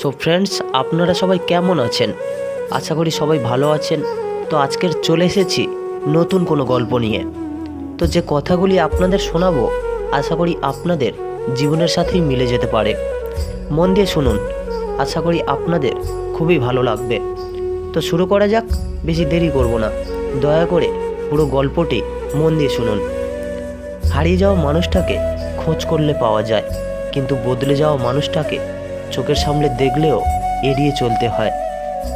So friends আপনারা সবাই কেমন আছেন? আশা করি সবাই ভালো আছেন। তো আজকের চলে এসেছি নতুন কোনো গল্প নিয়ে। তো যে কথাগুলি আপনাদের শোনাবো, আশা করি আপনাদের জীবনের সাথেই মিলে যেতে পারে। মন দিয়ে শুনুন, আশা করি আপনাদের খুবই ভালো লাগবে। তো শুরু করা যাক, বেশি দেরি করব না। দয়া করে পুরো গল্পটি মন দিয়ে শুনুন। হারিয়ে যাওয়া মানুষটাকে খোঁজ করলে পাওয়া যায়, কিন্তু বদলে যাওয়া মানুষটাকে চোখের সামনে দেখলেও এড়িয়ে চলতে হয়।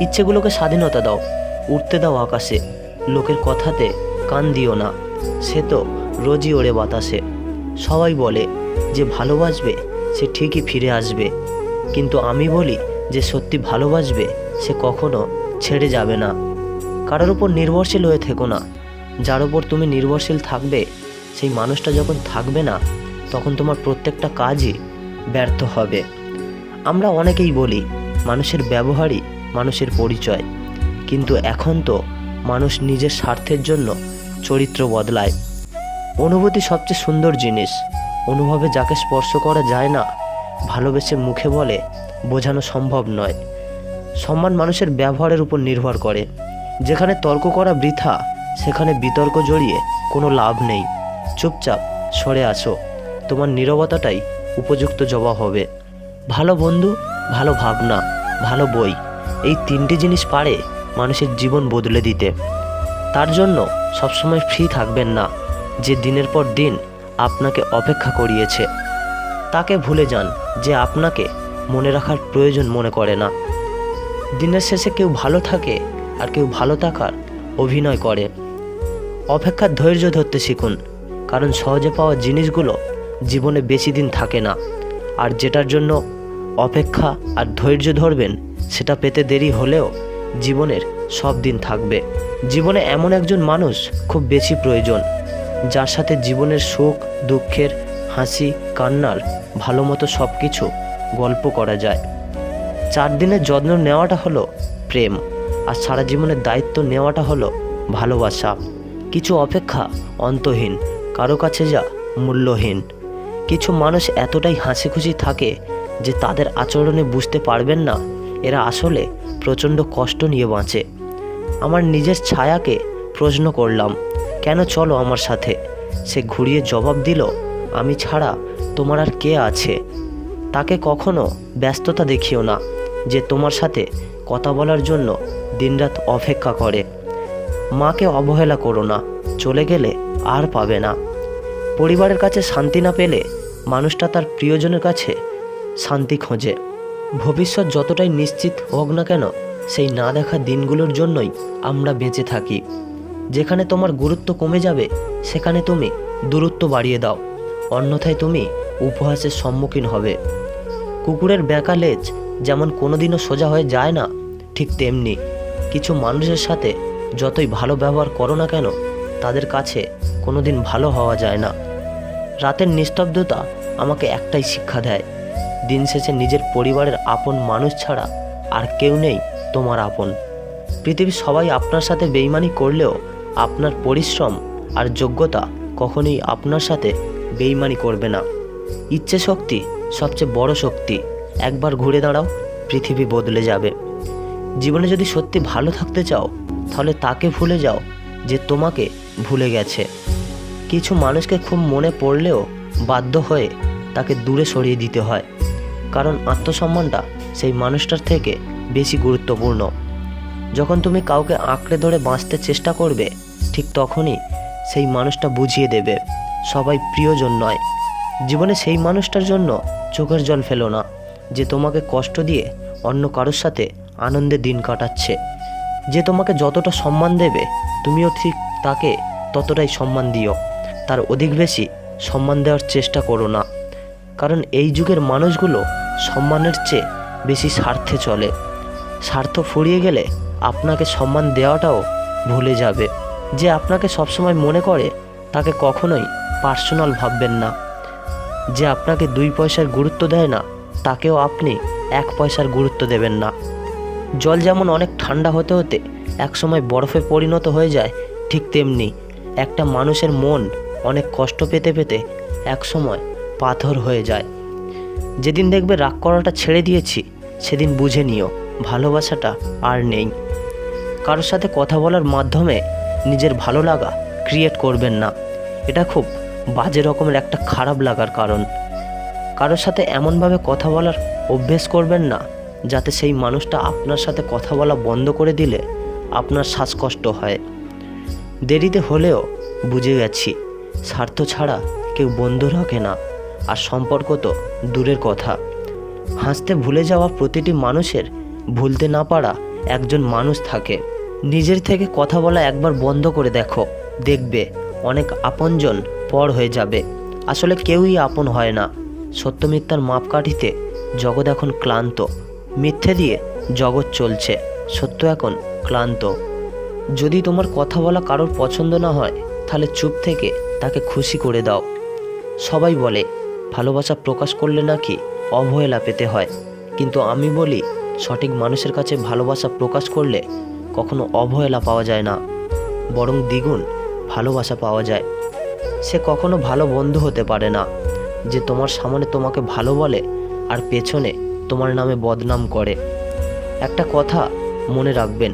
ইচ্ছেগুলোকে স্বাধীনতা দাও উঠতে দাও আকাশে। লোকের কথাতে কান দিও না, সে তো রোজই ওড়ে বাতাসে। সবাই বলে, যে ভালোবাসবে, সে ঠিকই ফিরে আসবে। কিন্তু আমি বলি, যে সত্যি ভালোবাসবে, সে কখনো ছেড়ে যাবে না। কারোর উপর নির্ভরশীল হয়ে থেকো না। যার উপর তুমি নির্ভরশীল থাকবে, সেই মানুষটা যখন থাকবে না, তখন তোমার প্রত্যেকটা কাজই ব্যর্থ হবে। আমরা অনেকেই বলি, মানুষের ব্যবহারই মানুষের পরিচয়। কিন্তু এখন তো মানুষ নিজের স্বার্থের জন্য চরিত্র বদলায়। অনুভূতি সবচেয়ে সুন্দর জিনিস, অনুভবে যাকে স্পর্শ করা যায় না, ভালোবেসে মুখে বলে, বোঝানো সম্ভব নয়। সম্মান মানুষের ব্যবহারের উপর নির্ভর করে। যেখানে তর্ক করা বৃথা, সেখানে বিতর্ক জড়িয়ে কোনো লাভ নেই। চুপচাপ সরে আসো, তোমার নীরবতাটাই উপযুক্ত জবাব হবে। ভালো বন্ধু, ভালো ভাবনা, ভালো বই, এই তিনটি জিনিস পারে মানুষের জীবন বদলে দিতে। তার জন্য সবসময় ফ্রি থাকবেন না, যে দিনের পর দিন আপনাকে অপেক্ষা করিয়েছে। তাকে ভুলে যান যে আপনাকে মনে রাখার প্রয়োজন মনে করে না। দিনের শেষে কেউ ভালো থাকে আর কেউ ভালো থাকার অভিনয় করে। অপেক্ষার ধৈর্য ধরতে শিখুন, কারণ সহজে পাওয়া জিনিসগুলো জীবনে বেশি দিন থাকে না। আর যেটার জন্য অপেক্ষা আর ধৈর্য ধরবেন, সেটা পেতে দেরি হলেও জীবনের সব দিন থাকবে। জীবনে এমন একজন মানুষ খুব বেশি প্রয়োজন, যার সাথে জীবনের সুখ, দুঃখের হাসি, কান্নার ভালো মতো সব কিছু গল্প করা যায়। চার দিনের যত্ন নেওয়াটা হলো প্রেম, আর সারা জীবনের দায়িত্ব নেওয়াটা হলো ভালোবাসা। কিছু অপেক্ষা অন্তহীন, কারও কাছে যা মূল্যহীন। কিছু মানুষ এতটাই হাসি খুশি থাকে যে তাদের আচরণে বুঝতে পারবেন না, এরা আসলে প্রচণ্ড কষ্ট নিয়ে বাঁচে। আমার নিজের ছায়াকে প্রশ্ন করলাম, কেন চলো আমার সাথে? সে ঘুরিয়ে জবাব দিল, আমি ছাড়া তোমার আর কে আছে? তাকে কখনো ব্যস্ততা দেখিও না, যে তোমার সাথে কথা বলার জন্য দিনরাত অপেক্ষা করে। মাকে অবহেলা করো না, চলে গেলে আর পাবে না। পরিবারের কাছে শান্তি না পেলে মানুষটা তার প্রিয়জনের কাছে শান্তি খোঁজে। ভবিষ্যৎ যতটাই নিশ্চিত হোক না কেন, সেই না দেখা দিনগুলোর জন্যই আমরা বেঁচে থাকি। যেখানে তোমার গুরুত্ব কমে যাবে, সেখানে তুমি দূরত্ব বাড়িয়ে দাও। অন্যথায় তুমি উপহাসের সম্মুখীন হবে। কুকুরের বেঁকা লেজ যেমন কোনোদিনও সোজা হয়ে যায় না, ঠিক তেমনি কিছু মানুষের সাথে যতই ভালো ব্যবহার করো না কেন, তাদের কাছে কোনোদিন ভালো হওয়া যায় না। রাতের নিস্তব্ধতা আমাকে একটাই শিক্ষা দেয়। দিন শেষে নিজের পরিবারের আপন মানুষ ছাড়া আর কেউ নেই তোমার আপন। পৃথিবীর সবাই আপনার সাথে বেইমানি করলেও আপনার পরিশ্রম আর যোগ্যতা কখনোই আপনার সাথে বেইমানি করবে না। ইচ্ছে শক্তি সবচেয়ে বড় শক্তি। একবার ঘুরে দাঁড়াও, পৃথিবী বদলে যাবে। জীবনে যদি সত্যি ভালো থাকতে চাও, তাহলে তাকে ভুলে যাও যে তোমাকে ভুলে গেছে। কিছু মানুষকে খুব মনে পড়লেও বাধ্য হয়ে তাকে দূরে সরিয়ে দিতে হয়। কারণ আত্মসম্মানটা সেই মানুষটার থেকে বেশি গুরুত্বপূর্ণ। যখন তুমি কাউকে আঁকড়ে ধরে বাঁচতে চেষ্টা করবে, ঠিক তখনই সেই মানুষটা বুঝিয়ে দেবে, সবাই প্রিয়জন নয়। জীবনে সেই মানুষটার জন্য চোখের জল ফেলো না, যে তোমাকে কষ্ট দিয়ে অন্য কারোর সাথে আনন্দে দিন কাটাচ্ছে। যে তোমাকে যতটা সম্মান দেবে, তুমিও ঠিক তাকে ততটাই সম্মান দিও। তার অধিক বেশি সম্মান দেওয়ার চেষ্টা করো না। কারণ এই যুগের মানুষগুলো সম্মানের চেয়ে বেশি স্বার্থে চলে। স্বার্থ ফুরিয়ে গেলে আপনাকে সম্মান দেওয়াটাও ভুলে যাবে। যে আপনাকে সবসময় মনে করে, তাকে কখনোই পার্সোনাল ভাববেন না। যে আপনাকে দুই পয়সার গুরুত্ব দেয় না, তাকেও আপনি এক পয়সার গুরুত্ব দেবেন না। জল যেমন অনেক ঠান্ডা হতে হতে একসময় বরফে পরিণত হয়ে যায়, ঠিক তেমনি একটা মানুষের মন অনেক কষ্ট পেতে পেতে একসময় পাথর হয়ে যায়। যেদিন দেখবে রাগ করাটা ছেড়ে দিয়েছি, সেদিন বুঝে নিও, ভালোবাসাটা আর নেই। কারোর সাথে কথা বলার মাধ্যমে নিজের ভালো লাগা ক্রিয়েট করবেন না। এটা খুব বাজে রকমের একটা খারাপ লাগার কারণ। কারোর সাথে এমনভাবে কথা বলার অভ্যেস করবেন না, যাতে সেই মানুষটা আপনার সাথে কথা বলা বন্ধ করে দিলে আপনার শ্বাসকষ্ট হয়। দেরিতে হলেও বুঝে গেছি, স্বার্থ ছাড়া কেউ বন্ধু রাখে না। আর সম্পর্ক তো দূরের কথা। হাসতে ভুলে যাওয়া প্রতিটি মানুষের ভুলতে না পারা একজন মানুষ থাকে। নিজের থেকে কথা বলা একবার বন্ধ করে দেখো, দেখবে অনেক আপনজন পর হয়ে যাবে। আসলে কেউই আপন হয় না। সত্য মিথ্যার মাপকাঠিতে জগৎ এখন ক্লান্ত। মিথ্যে দিয়ে জগৎ চলছে, সত্য এখন ক্লান্ত। যদি তোমার কথা বলা কারোর পছন্দ না হয়, তাহলে চুপ থেকে তাকে খুশি করে দাও। সবাই বলে ভালোবাসা প্রকাশ করলে নাকি অবহেলা পেতে হয়। কিন্তু আমি বলি, সঠিক মানুষের কাছে ভালোবাসা প্রকাশ করলে কখনো অবহেলা পাওয়া যায় না। বরং দ্বিগুণ ভালোবাসা পাওয়া যায়। সে কখনো ভালো বন্ধু হতে পারে না, যে তোমার সামনে তোমাকে ভালো বলে আর পেছনে তোমার নামে বদনাম করে। একটা কথা মনে রাখবেন,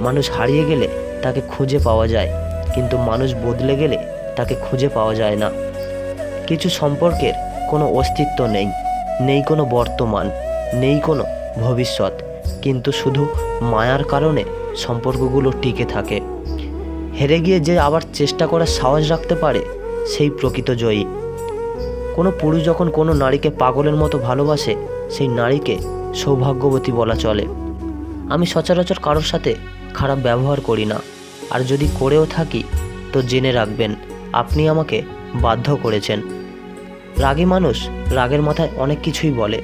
মানুষ হারিয়ে গেলে তাকে খুঁজে পাওয়া যায়, কিন্তু মানুষ বদলে গেলে তাকে খুঁজে পাওয়া যায় না। কিছু সম্পর্কের কোনো অস্তিত্ব নেই নেই কোনো বর্তমান, নেই কোনো ভবিষ্যৎ, কিন্তু শুধু মায়ার কারণে সম্পর্কগুলো টিকে থাকে। হেরে গিয়ে যে আবার চেষ্টা করার সাহস রাখতে পারে, সেই প্রকৃত জয়ী। কোনো পুরুষ যখন কোনো নারীকে পাগলের মতো ভালোবাসে, সেই নারীকে সৌভাগ্যবতী বলা চলে। আমি সচরাচর কারোর সাথে খারাপ ব্যবহার করি না, আর যদি করেও থাকি, তো জেনে রাখবেন, আপনি আমাকে বাধ্য করেছেন। রাগী মানুষ রাগের মাথায় অনেক কিছুই বলে,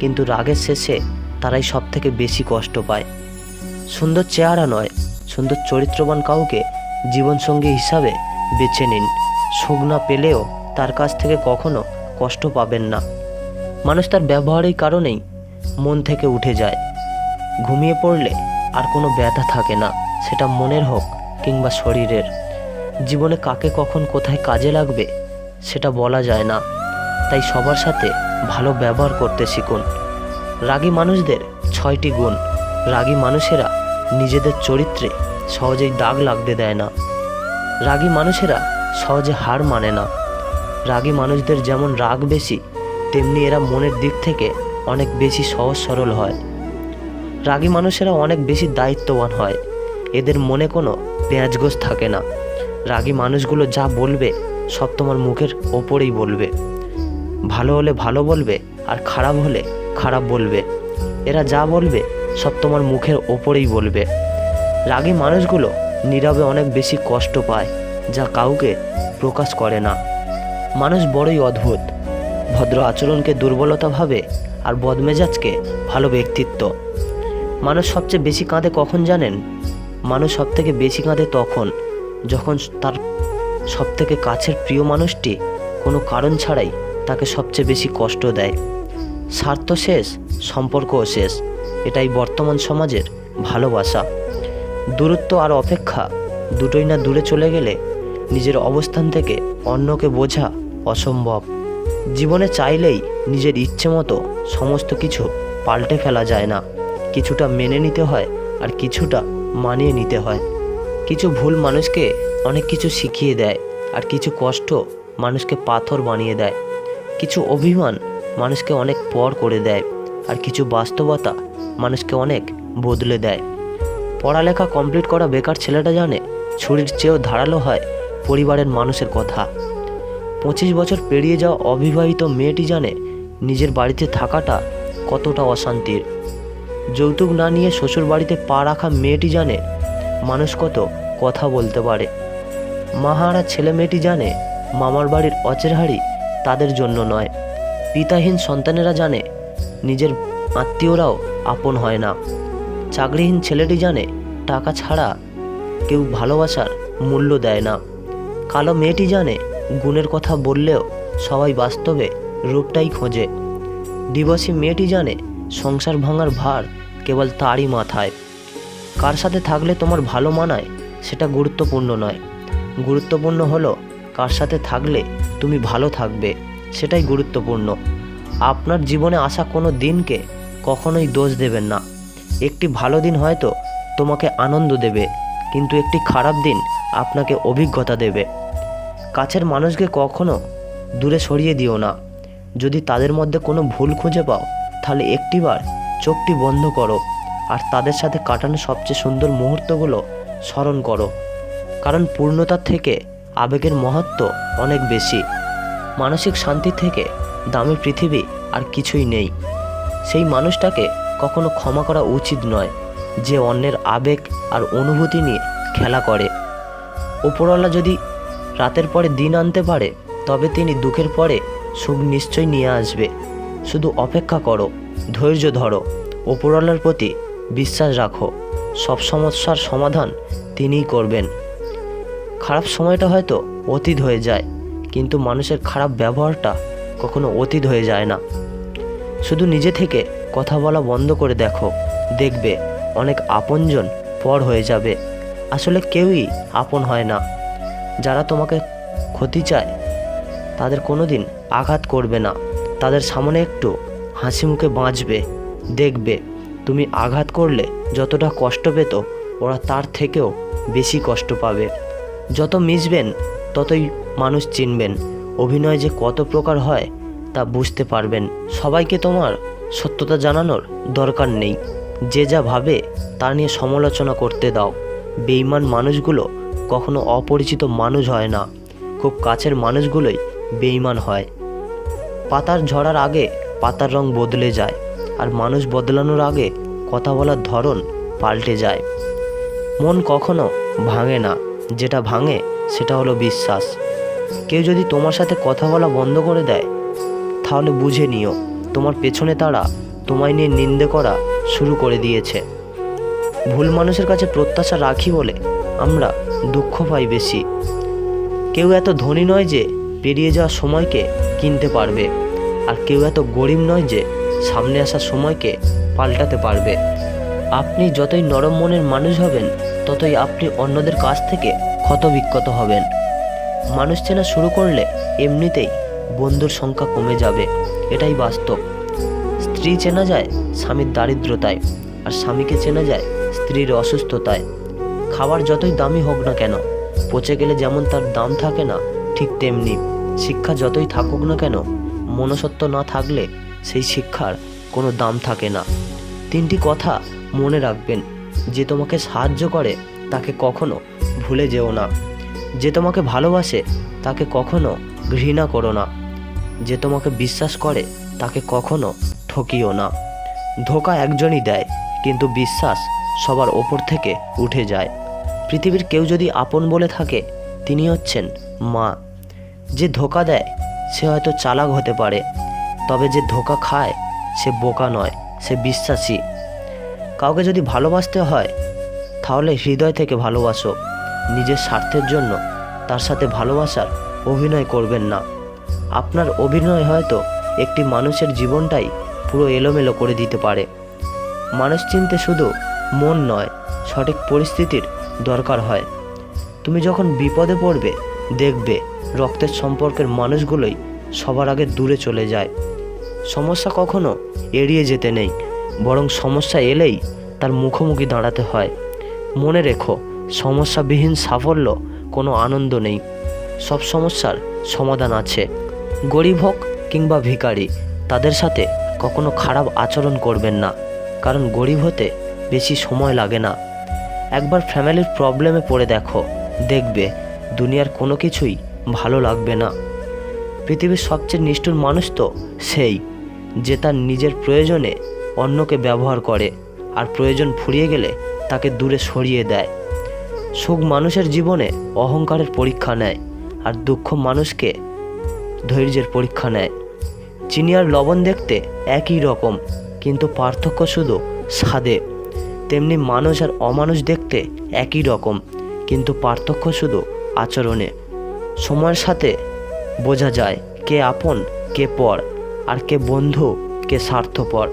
কিন্তু রাগের শেষে তারাই সব থেকে বেশি কষ্ট পায়। সুন্দর চেহারা নয়, সুন্দর চরিত্রবান কাউকে জীবনসঙ্গী হিসাবে বেছে নিন। সুখ না পেলেও তার কাছ থেকে কখনো কষ্ট পাবেন না। মানুষ তার ব্যবহারের কারণেই মন থেকে উঠে যায়। ঘুমিয়ে পড়লে আর কোনো ব্যথা থাকে না, সেটা মনের হোক কিংবা শরীরের। জীবনে কাকে কখন কোথায় কাজে লাগবে, সেটা বলা যায় না। তাই সবার সাথে ভালো ব্যবহার করতে শিখুন। রাগী মানুষদের ছয়টি গুণ। রাগী মানুষেরা নিজেদের চরিত্রে সহজেই দাগ লাগতে দেয় না। রাগী মানুষেরা সহজে হার মানে না। রাগী মানুষদের যেমন রাগ বেশি, তেমনি এরা মনের দিক থেকে অনেক বেশি সহজ সরল হয়। রাগী মানুষেরা অনেক বেশি দায়িত্ববান হয়। এদের মনে কোনো পেঁয়াজগোজ থাকে না। রাগী মানুষগুলো যা বলবে সব তোমার মুখের ওপরেই বলবে। ভালো হলে ভালো বলবে আর খারাপ হলে খারাপ বলবে। এরা যা বলবে, সব তোমার মুখের ওপরেই বলবে। রাগী মানুষগুলো নীরবে অনেক বেশি কষ্ট পায়, যা কাউকে প্রকাশ করে না। মানুষ বড়ই অদ্ভুত। ভদ্র আচরণকে দুর্বলতা ভাবে আর বদমেজাজকে ভালো ব্যক্তিত্ব। মানুষ সবচেয়ে বেশি কাঁদে কখন জানেন? মানুষ সব থেকে বেশি কাঁদে তখন, যখন তার সব থেকে কাছের প্রিয় মানুষটি কোনো কারণ ছাড়াই তাকে সবচেয়ে বেশি কষ্ট দেয়। স্বার্থ শেষ, সম্পর্কও শেষ। এটাই বর্তমান সমাজের ভালোবাসা। দূরত্ব আর অপেক্ষা দুটোই না দূরে চলে গেলে নিজের অবস্থান থেকে অন্যকে বোঝা অসম্ভব। জীবনে চাইলেই নিজের ইচ্ছে মতো সমস্ত কিছু পাল্টে ফেলা যায় না। কিছুটা মেনে নিতে হয় আর কিছুটা মানিয়ে নিতে হয়। কিছু ভুল মানুষকে অনেক কিছু শিখিয়ে দেয় আর কিছু কষ্ট মানুষকে পাথর বানিয়ে দেয়। কিছু অভিমান মানুষকে অনেক পর করে দেয় আর কিছু বাস্তবতা মানুষকে অনেক বদলে দেয়। পড়ালেখা কমপ্লিট করা বেকার ছেলেটা জানে ছুরির চেয়েও ধারালো হয় পরিবারের মানুষের কথা। পঁচিশ বছর পেরিয়ে যাওয়া অবিবাহিত মেয়েটি জানে নিজের বাড়িতে থাকাটা কতটা অশান্তির। যৌতুক না নিয়ে শ্বশুর বাড়িতে পা রাখা মেয়েটি জানে মানুষ কত কথা বলতে পারে। মাহারা ছেলে মেয়েটি জানে মামার বাড়ির অচেরহারি তাদের জন্য নয়। পিতাহীন সন্তানেরা জানে, নিজের আত্মীয়রাও আপন হয় না। চাকরিহীন ছেলেটি জানে, টাকা ছাড়া কেউ ভালোবাসার মূল্য দেয় না। কালো মেয়েটি জানে, গুণের কথা বললেও সবাই বাস্তবে রূপটাই খোঁজে। দিবসী মেয়েটি জানে, সংসার ভাঙার ভার কেবল তারই মাথায়। কার সাথে থাকলে তোমার ভালো মানায়, সেটা গুরুত্বপূর্ণ নয়। গুরুত্বপূর্ণ হলো, কার সাথে থাকলে তুমি ভালো থাকবে, সেটাই গুরুত্বপূর্ণ। আপনার জীবনে আসা কোনো দিনকে কখনোই দোষ দেবেন না। একটি ভালো দিন হয়তো তোমাকে আনন্দ দেবে, কিন্তু একটি খারাপ দিন আপনাকে অভিজ্ঞতা দেবে। কাছের মানুষকে কখনো দূরে সরিয়ে দিও না। যদি তাদের মধ্যে কোনো ভুল খুঁজে পাও, তাহলে একটিবার চোখটি বন্ধ করো, আর তাদের সাথে কাটানো সবচেয়ে সুন্দর মুহূর্তগুলো স্মরণ করো। কারণ পূর্ণতার থেকে আবেগের মহত্ব অনেক বেশি। মানসিক শান্তি থেকে দামি পৃথিবী আর কিছুই নেই। সেই মানুষটাকে কখনো ক্ষমা করা উচিত নয় যে অন্যের আবেগ আর অনুভূতি নিয়ে খেলা করে। ওপরওয়ালা যদি রাতের পরে দিন আনতে পারে, তবে তিনি দুঃখের পরে সুখ নিশ্চয়ই নিয়ে আসবে। শুধু অপেক্ষা করো, ধৈর্য ধরো ওপরওয়ালার প্রতি বিশ্বাস রাখো। সব সমস্যার সমাধান তিনিই করবেন। খারাপ সময়টা হয়তো অতীত হয়ে যায়, কিন্তু মানুষের খারাপ ব্যবহারটা কখনো অতীত হয়ে যায় না। শুধু নিজে থেকে কথা বলা বন্ধ করে দেখো, দেখবে অনেক আপনজন পর হয়ে যাবে। আসলে কেউই আপন হয় না। যারা তোমাকে ক্ষতি চায়, তাদের কোনো দিন আঘাত করবে না। তাদের সামনে একটু হাসি মুখে বাঁচবে, দেখবে তুমি আঘাত করলে যতটা কষ্ট পেত, ওরা তার থেকেও বেশি কষ্ট পাবে। যত মিশবেন, ততই মানুষ চিনবেন। অভিনয় যে কত প্রকার হয়, তা বুঝতে পারবেন। সবাইকে তোমার সত্যতা জানানোর দরকার নেই। যে যা ভাবে, তা নিয়ে সমালোচনা করতে দাও। বেইমান মানুষগুলো কখনো অপরিচিত মানুষ হয় না। খুব কাছের মানুষগুলোই বেইমান হয়। পাতার ঝরার আগে পাতার রং বদলে যায়, আর মানুষ বদলানোর আগে কথা বলার ধরন পাল্টে যায়। মন কখনো ভাঙে না। যেটা ভাঙে, সেটা হলো বিশ্বাস। কেউ যদি তোমার সাথে কথা বলা বন্ধ করে দেয়, তাহলে বুঝে নিও, তোমার পেছনে তারা তোমায় নিয়ে নিন্দে করা শুরু করে দিয়েছে। ভুল মানুষের কাছে প্রত্যাশা রাখি বলে আমরা দুঃখ পাই বেশি। কেউ এত ধনী নয় যে পেরিয়ে যাওয়া সময়কে কিনতে পারবে, আর কেউ এত গরিব নয় যে সামনে আসা সময়কে পাল্টাতে পারবে। আপনি যতই নরম মনের মানুষ হবেন ততই আপনি অন্যদের কাছ থেকে ক্ষতবিক্ষত হবেন। মানুষ চেনা শুরু করলে এমনিতেই বন্ধুর সংখ্যা কমে যাবে। এটাই বাস্তব। স্ত্রী চেনা যায় স্বামীর দারিদ্রতায়, আর স্বামীকে চেনা যায় স্ত্রীর অসুস্থতায়। খাবার যতই দামি হোক না কেন, পচে গেলে যেমন তার দাম থাকে না, ঠিক তেমনি শিক্ষা যতই থাকুক না কেন মনসত্ব না থাকলে সেই শিক্ষার কোনো দাম থাকে না। তিনটি কথা মনে রাখবেন। যে তোমাকে সাহায্য করে, তাকে কখনো ভুলে যেও না। যে তোমাকে ভালোবাসে, তাকে কখনো ঘৃণা করো না। যে তোমাকে বিশ্বাস করে, তাকে কখনো ঠকিও না। ধোকা একজনই দেয়, কিন্তু বিশ্বাস সবার ওপর থেকে উঠে যায়। পৃথিবীর কেউ যদি আপন বলে থাকে, তিনি হচ্ছেন মা। যে ধোকা দেয়, সে হয়তো চালাক হতে পারে। তবে যে ধোকা খায়, সে বোকা নয়, সে বিশ্বাসী। কাউকে যদি ভালোবাসতে হয়, তাহলে হৃদয় থেকে ভালোবাসো। নিজের স্বার্থের জন্য তার সাথে ভালোবাসার অভিনয় করবেন না। আপনার অভিনয় হয়তো একটি মানুষের জীবনটাই পুরো এলোমেলো করে দিতে পারে। মানুষ চিনতে শুধু মন নয়, সঠিক পরিস্থিতির দরকার হয়। তুমি যখন বিপদে পড়বে, দেখবে রক্তের সম্পর্কের মানুষগুলোই সবার আগে দূরে চলে যায়। সমস্যা কখনো এড়িয়ে যেতে নেই। বরং সমস্যা এলেই তার মুখোমুখি দাঁড়াতে হয়। মনে রেখো, সমস্যাবিহীন সাফল্য কোনো আনন্দ নেই। সব সমস্যার সমাধান আছে। গরিব হোক কিংবা ভিখারি, তাদের সাথে কখনো খারাপ আচরণ করবেন না, কারণ গরিব হতে বেশি সময় লাগে না। একবার ফ্যামিলির প্রবলেমে পড়ে দেখো, দেখবে দুনিয়ার কোনো কিছুই ভালো লাগবে না। পৃথিবীর সবচেয়ে নিষ্ঠুর মানুষ তো সেই, যে তার নিজের প্রয়োজনে অন্যকে ব্যবহার করে, আর প্রয়োজন ফুরিয়ে গেলে তাকে দূরে সরিয়ে দেয়। সুখ মানুষের জীবনে অহংকারের পরীক্ষা নেয়, আর দুঃখ মানুষকে ধৈর্যের পরীক্ষা নেয়। চিনি আর লবণ দেখতে একই রকম, কিন্তু পার্থক্য শুধু স্বাদে। তেমনি মানুষ আর অমানুষ দেখতে একই রকম, কিন্তু পার্থক্য শুধু আচরণে। সময়ের সাথে বোঝা যায় কে আপন, কে পর, আর কে বন্ধু, কে স্বার্থপর।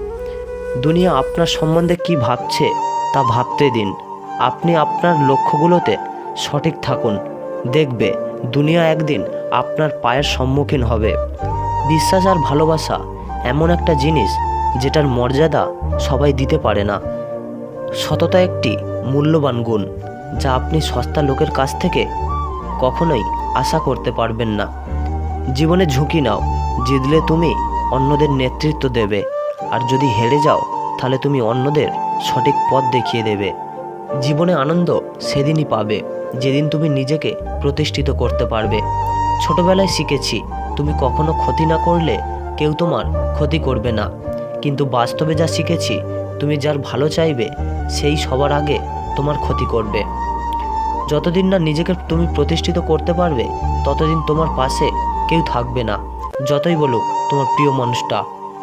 দুনিয়া আপনার সম্বন্ধে কি ভাবছে তা ভাবতে দিন। আপনি আপনার লক্ষ্যগুলোতে সঠিক থাকুন। দেখবে, দুনিয়া একদিন আপনার পায়ের সম্মুখীন হবে। বিশ্বাস আর ভালোবাসা এমন একটা জিনিস যেটার মর্যাদা সবাই দিতে পারে না। সততা একটি মূল্যবান গুণ, যা আপনি সস্তা লোকের কাছ থেকে কখনোই আশা করতে পারবেন না। জীবনে ঝুঁকি নাও, জিতলে তুমি অন্যদের নেতৃত্ব দেবে। আর যদি হেরে যাও, তাহলে তুমি অন্যদের সঠিক পথ দেখিয়ে দেবে। জীবনে আনন্দ সেদিনই পাবে, যেদিন তুমি নিজেকে প্রতিষ্ঠিত করতে পারবে। ছোটবেলায় শিখেছি, তুমি কখনো ক্ষতি না করলে কেউ তোমার ক্ষতি করবে না। কিন্তু বাস্তবে যা শিখেছি, তুমি যার ভালো চাইবে, সেই সবার আগে তোমার ক্ষতি করবে। যতদিন না নিজেকে তুমি প্রতিষ্ঠিত করতে পারবে, ততদিন তোমার পাশে কেউ থাকবে না। যতই বলুক, তোমার প্রিয় মানুষটা।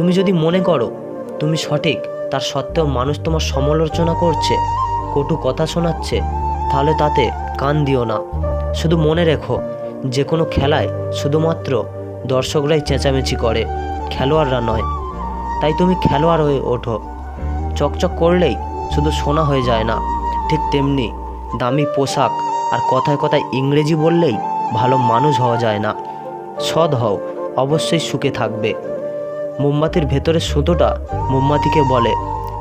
তুমি যদি মনে করো তুমি সঠিক, তার সত্ত্বেও মানুষ তোমার সমালোচনা করছে, কটু কথা শোনাচ্ছে, তাহলে তাতে কান দিও না। শুধু মনে রেখো যে কোনো খেলায় শুধুমাত্র দর্শকরাই চেঁচামেচি করে, খেলোয়াড়রা নয়। তাই তুমি খেলোয়াড় হয়ে ওঠো। চকচক করলেই শুধু সোনা হয়ে যায় না। ঠিক তেমনি দামি পোশাক আর কথায় কথায় ইংরেজি বললেই ভালো মানুষ হওয়া যায় না। সৎ হও, অবশ্যই সুখে থাকবে। মোমবাতির ভেতরের সুতোটা মোমবাতিকে বলে,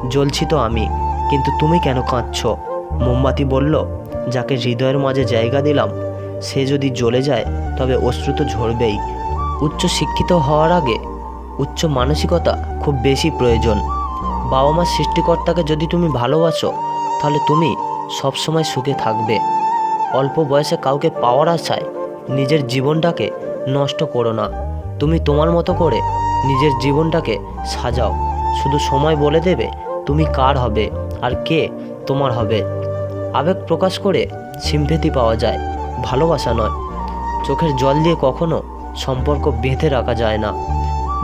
জ্বলছি তো আমি, কিন্তু তুমি কেন কাঁদছ? মোমবাতি বলল, যাকে হৃদয়ের মাঝে জায়গা দিলাম, সে যদি জ্বলে যায়, তবে অশ্রু তো ঝরবেই। উচ্চ শিক্ষিত হওয়ার আগে উচ্চ মানসিকতা খুব বেশি প্রয়োজন। বাবা মার সৃষ্টিকর্তাকে যদি তুমি ভালোবাসো, তাহলে তুমি সবসময় সুখে থাকবে। অল্প বয়সে কাউকে পাওয়ার আশায় নিজের জীবনটাকে নষ্ট করো না। তুমি তোমার মতো করে নিজের জীবনটাকে সাজাও। শুধু সময় বলে দেবে তুমি কার হবে আর কে তোমার হবে। আবেগ প্রকাশ করে সিম্পেথি পাওয়া যায়, ভালোবাসা নয়। চোখের জল দিয়ে কখনো সম্পর্ক বেঁধে রাখা যায় না।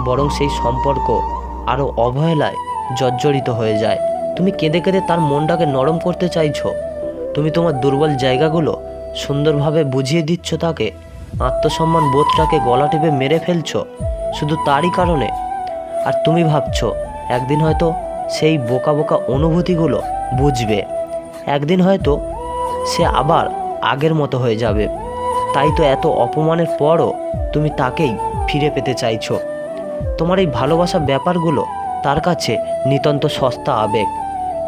বরং সেই সম্পর্ক আরও অবহেলায় জর্জরিত হয়ে যায়। তুমি কেঁদে কেঁদে তার মনটাকে নরম করতে চাইছো। তুমি তোমার দুর্বল জায়গাগুলো সুন্দরভাবে বুঝিয়ে দিচ্ছ তাকে আত্মসম্মান বোধটাকে গলা টিপে মেরে ফেলছো, শুধু তারই কারণে। আর তুমি ভাবছ, একদিন হয়তো সেই বোকা বোকা অনুভূতিগুলো বুঝবে। একদিন হয়তো সে আবার আগের মতো হয়ে যাবে। তাই তো এত অপমানের পরও তুমি তাকেই ফিরে পেতে চাইছ। তোমার এই ভালোবাসা ব্যাপারগুলো তার কাছে নিতান্ত সস্তা আবেগ।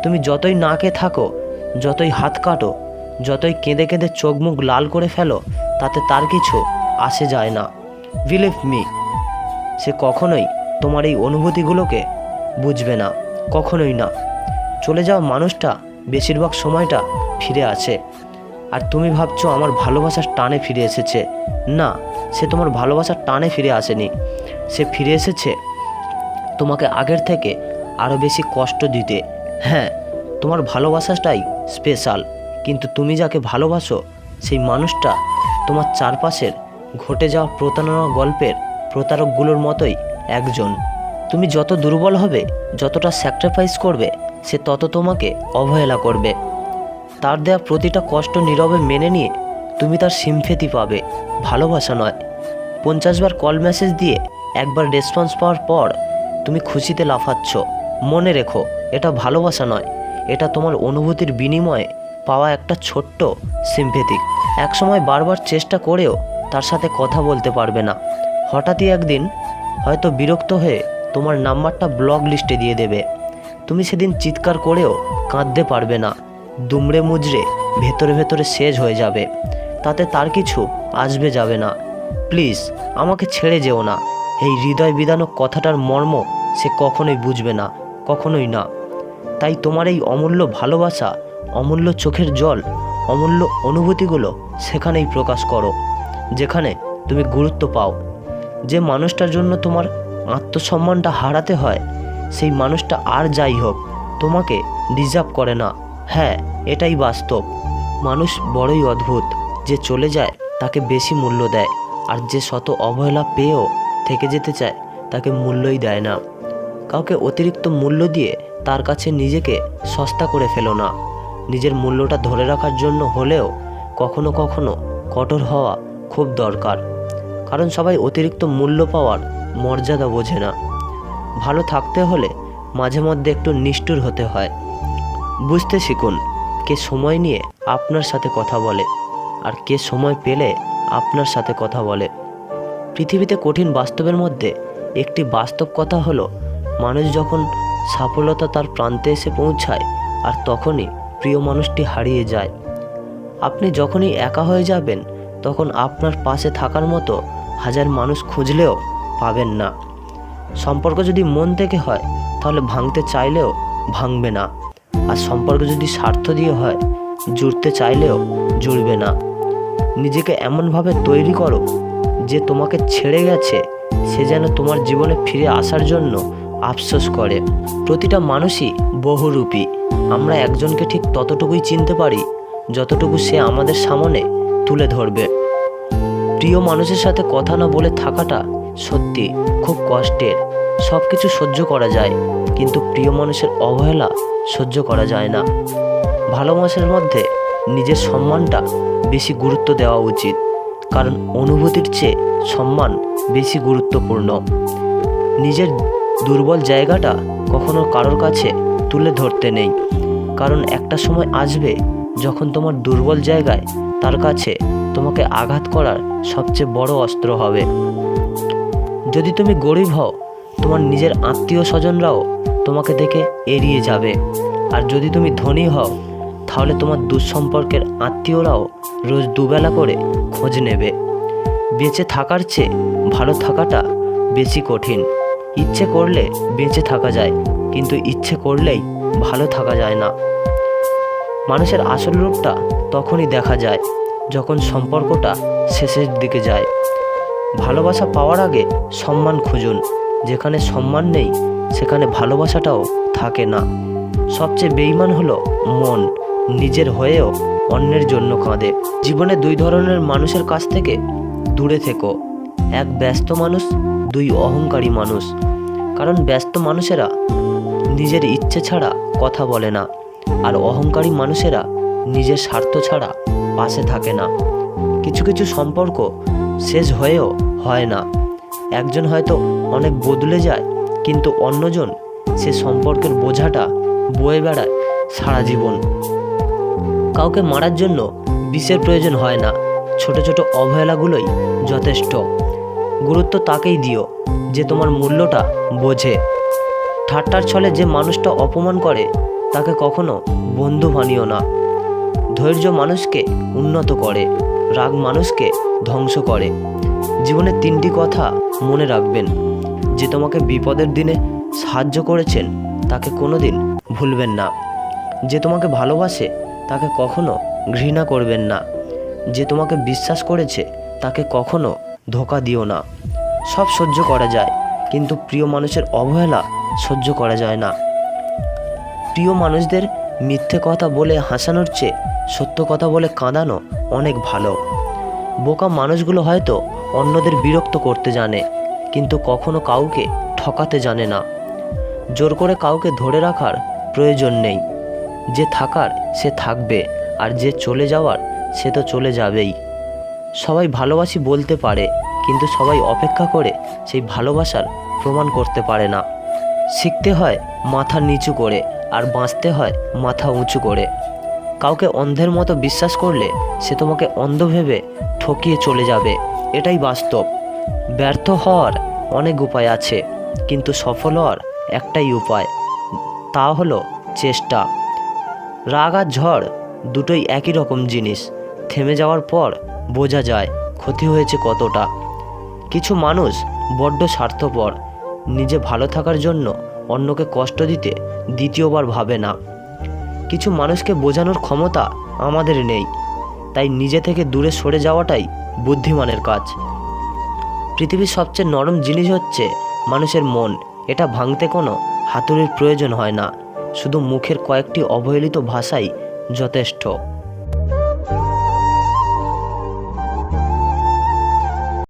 তুমি যতই নাকে থাকো, যতই হাত কাটো, যতই কেঁদে কেঁদে চোখ মুখ লাল করে ফেলো তাতে তার কিছু আসে যায় না। বিলিভ মি সে কখনোই তোমার এই অনুভূতিগুলোকে বুঝবে না, কখনোই না। চলে যাওয়া মানুষটা বেশিরভাগ সময়টা ফিরে আছে। আর তুমি ভাবছ আমার ভালোবাসার টানে ফিরে এসেছে। না, সে তোমার ভালোবাসার টানে ফিরে আসেনি। সে ফিরে এসেছে তোমাকে আগের থেকে আরও বেশি কষ্ট দিতে। হ্যাঁ তোমার ভালোবাসাটাই স্পেশাল কিন্তু তুমি যাকে ভালোবাসো, সেই মানুষটা তোমার চারপাশের ঘটে যাওয়া প্রতারণা গল্পের প্রতারকগুলোর মতোই একজন। তুমি যত দুর্বল হবে, যতটা স্যাক্রিফাইস করবে, সে তত তোমাকে অবহেলা করবে। তার দেয়া প্রতিটা কষ্ট নীরবে মেনে নিয়ে তুমি তার সিমফেতি পাবে। ভালোবাসা নয়। পঞ্চাশ বার কল মেসেজ দিয়ে একবার রেসপন্স পাওয়ার পর তুমি খুশিতে লাফাচ্ছ। মনে রেখো, এটা ভালোবাসা নয়। এটা তোমার অনুভূতির বিনিময়ে পাওয়া একটা ছোট্ট সিম্পেথিক একসময় বারবার চেষ্টা করেও তার সাথে কথা বলতে পারবে না। হঠাৎই একদিন হয়তো বিরক্ত হয়ে তোমার নাম্বারটা ব্লক লিস্টে দিয়ে দেবে। তুমি সেদিন চিৎকার করেও কাঁদতে পারবে না। দুমড়ে মুজড়ে ভেতরে ভেতরে শেষ হয়ে যাবে। তাতে তার কিছু আসবে যাবে না। প্লিজ, আমাকে ছেড়ে যেও না। এই হৃদয় বিধানক কথাটার মর্ম সে কখনোই বুঝবে না, কখনোই না। তাই তোমার এই অমূল্য ভালোবাসা অমূল্য চোখের জল, অমূল্য অনুভূতিগুলো সেখানেই প্রকাশ করো, যেখানে তুমি গুরুত্ব পাও। যে মানুষটার জন্য তোমার আত্মসম্মানটা হারাতে হয়, সেই মানুষটা আর যাই হোক, তোমাকে ডিজার্ভ করে না। হ্যাঁ এটাই বাস্তব। মানুষ বড়ই অদ্ভুত, যে চলে যায়, তাকে বেশি মূল্য দেয়, আর যে শত অবহেলা পেয়েও থেকে যেতে চায়, তাকে মূল্যই দেয় না। কাউকে অতিরিক্ত মূল্য দিয়ে তার কাছে নিজেকে সস্তা করে ফেলো না। নিজের মূল্যটা ধরে রাখার জন্য হলেও কখনো কখনো কঠোর হওয়া খুব দরকার। কারণ সবাই অতিরিক্ত মূল্য পাওয়ার মর্যাদা বোঝে না। ভালো থাকতে হলে মাঝে মধ্যে একটু নিষ্ঠুর হতে হয়। বুঝতে শিখুন, কে সময় নিয়ে আপনার সাথে কথা বলে আর কে সময় পেলে আপনার সাথে কথা বলে। পৃথিবীতে কঠিন বাস্তবের মধ্যে একটি বাস্তব কথা হলো, মানুষ যখন সফলতা তার প্রান্তে এসে পৌঁছায় আর তখনই প্রিয় মানুষটি হারিয়ে যায়। আপনি যখনই একা হয়ে যাবেন, তখন আপনার পাশে থাকার মতো হাজার মানুষ খুঁজলেও পাবেন না। সম্পর্ক যদি মন থেকে হয়, তাহলে ভাঙতে চাইলেও ভাঙবে না। আর সম্পর্ক যদি স্বার্থ দিয়ে হয়, জুড়তে চাইলেও জুড়বে না। নিজেকে এমনভাবে তৈরি করো, যে তোমাকে ছেড়ে গেছে, সে যেন তোমার জীবনে ফিরে আসার জন্য আফসোস করে। প্রতিটা মানুষই বহুরূপী। আমরা একজনকে ঠিক ততটুকুই চিনতে পারি, যতটুকু সে আমাদের সামনে তুলে ধরবে। প্রিয় মানুষের সাথে কথা না বলে থাকাটা সত্যি খুব কষ্টের। সব কিছু সহ্য করা যায়, কিন্তু প্রিয় মানুষের অবহেলা সহ্য করা যায় না। ভালোবাসার মধ্যে নিজের সম্মানটা বেশি গুরুত্ব দেওয়া উচিত, কারণ অনুভূতির চেয়ে সম্মান বেশি গুরুত্বপূর্ণ। নিজের দুর্বল জায়গাটা কখনো কারোর কাছে তুলে ধরতে নেই। কারণ একটা সময় আসবে যখন তোমার দুর্বল জায়গায় তার কাছে তোমাকে আঘাত করার সবচেয়ে বড় অস্ত্র হবে। যদি তুমি গরিব হও, তোমার নিজের আত্মীয় স্বজনরাও তোমাকে দেখে এড়িয়ে যাবে। আর যদি তুমি ধনী হও, তাহলে তোমার দুঃসম্পর্কের আত্মীয়রাও রোজ দুবেলা করে খোঁজ নেবে। বেঁচে থাকার চেয়ে ভালো থাকাটা বেশি কঠিন। ইচ্ছে করলে বেঁচে থাকা যায়, কিন্তু ইচ্ছে করলেই ভালো থাকা যায় না। মানুষের আসল রূপটা তখনই দেখা যায়, যখন সম্পর্কটা শেষের দিকে যায়। ভালোবাসা পাওয়ার আগে সম্মান খুঁজুন, যেখানে সম্মান নেই, সেখানে ভালোবাসাটাও থাকে না। সবচেয়ে বেইমান হলো মন, নিজের হয়েও অন্যের জন্য কাঁদে। জীবনে দুই ধরনের মানুষের কাছ থেকে দূরে থেকো। এক ব্যস্ত মানুষ, দুই অহংকারী মানুষ। কারণ ব্যস্ত মানুষেরা নিজের ইচ্ছে ছাড়া কথা বলে না, আর অহংকারী মানুষেরা নিজের স্বার্থ ছাড়া পাশে থাকে না। কিছু কিছু সম্পর্ক শেষ হয়েও হয় না। একজন হয়তো অনেক বদলে যায়, কিন্তু অন্যজন সে সম্পর্কের বোঝাটা বয়ে বেড়ায় সারা জীবন। কাউকে মারার জন্য বিষের প্রয়োজন হয় না। ছোট ছোট অবহেলাগুলোই যথেষ্ট। গুরুত্ব তাকেই দিও, যে তোমার মূল্যটা বোঝে। ঠাট্টার ছলে যে মানুষটা অপমান করে, তাকে কখনো বন্ধু বানিও না। ধৈর্য মানুষকে উন্নত করে, রাগ মানুষকে ধ্বংস করে। জীবনে তিনটি কথা মনে রাখবেন, যে তোমাকে বিপদের দিনে সাহায্য করেছেন, তাকে কোনোদিন ভুলবেন না। যে তোমাকে ভালোবাসে, তাকে কখনো ঘৃণা করবেন না। যে তোমাকে বিশ্বাস করেছে, তাকে কখনো ধোকা দিও না। সব সহ্য করা যায়, কিন্তু প্রিয় মানুষের অবহেলা সহ্য করা যায় না। প্রিয় মানুষদের মিথ্যে কথা বলে হাসানোর চেয়ে সত্য কথা বলে কাঁদানো অনেক ভালো। বোকা মানুষগুলো হয়তো অন্যদের বিরক্ত করতে জানে, কিন্তু কখনো কাউকে ঠকাতে জানে না। জোর করে কাউকে ধরে রাখার প্রয়োজন নেই। যে থাকার সে থাকবে, আর যে চলে যাওয়ার সে তো চলে যাবেই। সবাই ভালোবাসি বলতে পারে, কিন্তু সবাই অপেক্ষা করে সেই ভালোবাসার প্রমাণ করতে পারে না। শিখতে হয় মাথা নিচু করে আর বাঁচতে হয় মাথা উঁচু করে। কাউকে অন্ধের মতো বিশ্বাস করলে সে তোমাকে অন্ধ ভেবে ঠকিয়ে চলে যাবে, এটাই বাস্তব। ব্যর্থ হওয়ার অনেক উপায় আছে, কিন্তু সফল হওয়ার একটাই উপায়, তা হলো চেষ্টা। রাগ আর ঝড় দুটোই একই রকম জিনিস, থেমে যাওয়ার পর বোঝা যায় ক্ষতি হয়েছে কতটা। কিছু মানুষ বড্ড স্বার্থপর, নিজে ভালো থাকার জন্য অন্যকে কষ্ট দিতে দ্বিতীয়বার ভাবে না। কিছু মানুষকে বোঝানোর ক্ষমতা আমাদের নেই, তাই নিজে থেকে দূরে সরে যাওয়াটাই বুদ্ধিমানের কাজ। পৃথিবীর সবচেয়ে নরম জিনিস হচ্ছে মানুষের মন, এটা ভাঙতে কোনো হাতুড়ির প্রয়োজন হয় না, শুধু মুখের কয়েকটি অবহেলিত ভাষাই যথেষ্ট।